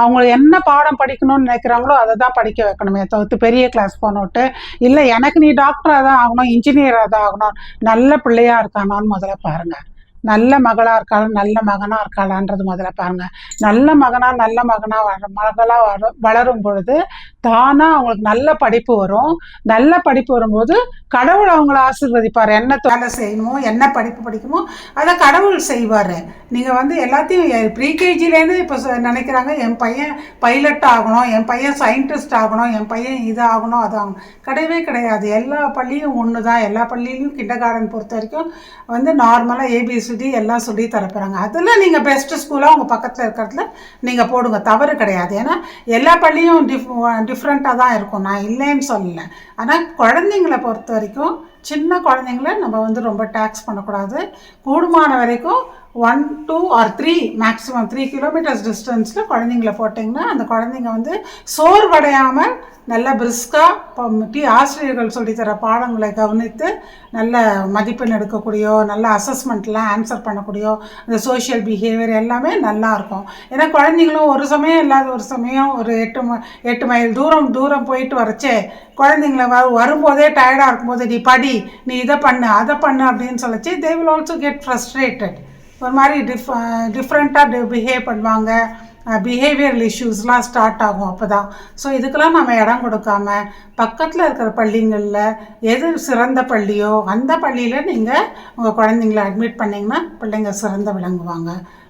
அவங்க என்ன பாடம் படிக்கணும்னு நினைக்கிறாங்களோ அதை தான் படிக்க வைக்கணுமே தவிர்த்து பெரிய கிளாஸ் போனோட்டு இல்லை எனக்கு நீ டாக்டராக தான் ஆகணும் இன்ஜினியராக தான் ஆகணும் நல்ல பிள்ளையாக இருக்கானான்னு முதல்ல பாருங்கள் நல்ல மகளாக இருக்காளா நல்ல மகனாக இருக்காளான்றது முதல்ல பாருங்க. நல்ல மகனாக நல்ல மகனாக வள மகளாக வள வளரும் பொழுது தானாக அவங்களுக்கு நல்ல படிப்பு வரும். நல்ல படிப்பு வரும்போது கடவுள் அவங்கள ஆசீர்வதிப்பார். என்ன வேலை செய்யணுமோ என்ன படிப்பு படிக்குமோ அதை கடவுள் செய்வார். நீங்கள் வந்து எல்லாத்தையும் ப்ரீகேஜிலேருந்து இப்போ நினைக்கிறாங்க என் பையன் பைலட் ஆகணும் என் பையன் சயின்டிஸ்ட் ஆகணும் என் பையன் இது ஆகணும் அது ஆகணும். கிடையவே கிடையாது. எல்லா பள்ளியும் ஒன்று தான் எல்லா பள்ளியிலையும் கிண்டர் கார்டன் பொறுத்த வரைக்கும் வந்து நார்மலாக ஏபிசிடி எல்லாம் சொல்லி தரப்போகிறாங்க அதில் நீங்கள் பெஸ்ட்டு ஸ்கூலாக உங்கள் பக்கத்தில் இருக்கிறதுல நீங்கள் போடுங்க. தவறு கிடையாது. ஏன்னா எல்லா பள்ளியும் டிஃப் டிஃப்ரெண்ட்டாக தான் இருக்கும். நான் இல்லைன்னு சொல்லலை. ஆனால் குழந்தைங்களை பொறுத்த வரைக்கும் சின்ன குழந்தைங்கள நம்ம வந்து ரொம்ப டேக்ஸ் பண்ணக்கூடாது. கூடுமான வரைக்கும் one two or three maximum three kilometres டிஸ்டன்ஸில் குழந்தைங்கள போட்டிங்கன்னா அந்த குழந்தைங்க வந்து சோர்வடையாமல் நல்ல பிரிஸ்காக டி ஆசிரியர்கள் சொல்லித்தர பாடங்களை கவனித்து நல்ல மதிப்பெண் எடுக்கக்கூடியோ நல்ல அசஸ்மெண்ட்லாம் ஆன்சர் பண்ணக்கூடியோ அந்த சோஷியல் பிஹேவியர் எல்லாமே நல்லாயிருக்கும் ஏன்னா குழந்தைங்களும் ஒரு சமயம் இல்லாத ஒரு சமயம் ஒரு எட்டு ம எட்டு மைல் தூரம் தூரம் போயிட்டு வரச்சே குழந்தைங்கள வ வரும்போதே டயர்டாக இருக்கும்போது நீ படி நீ இதை பண்ணு அதை பண்ணு அப்படின்னு சொல்லிச்சு they will also get frustrated ஒரு மாதிரி டிஃப் டிஃப்ரெண்ட்டாக பிஹேவ் பண்ணுவாங்க. பிஹேவியரல் இஷ்யூஸ்லாம் ஸ்டார்ட் ஆகும் அப்போ தான் ஸோ இதுக்கெல்லாம் நம்ம இடம் கொடுக்காம பக்கத்தில் இருக்கிற பள்ளிங்களில் எது சிறந்த பள்ளியோ அந்த பள்ளியில் நீங்கள் உங்கள் குழந்தைங்கள அட்மிட் பண்ணிங்கன்னா பிள்ளைங்க சிறந்த விளங்குவாங்க.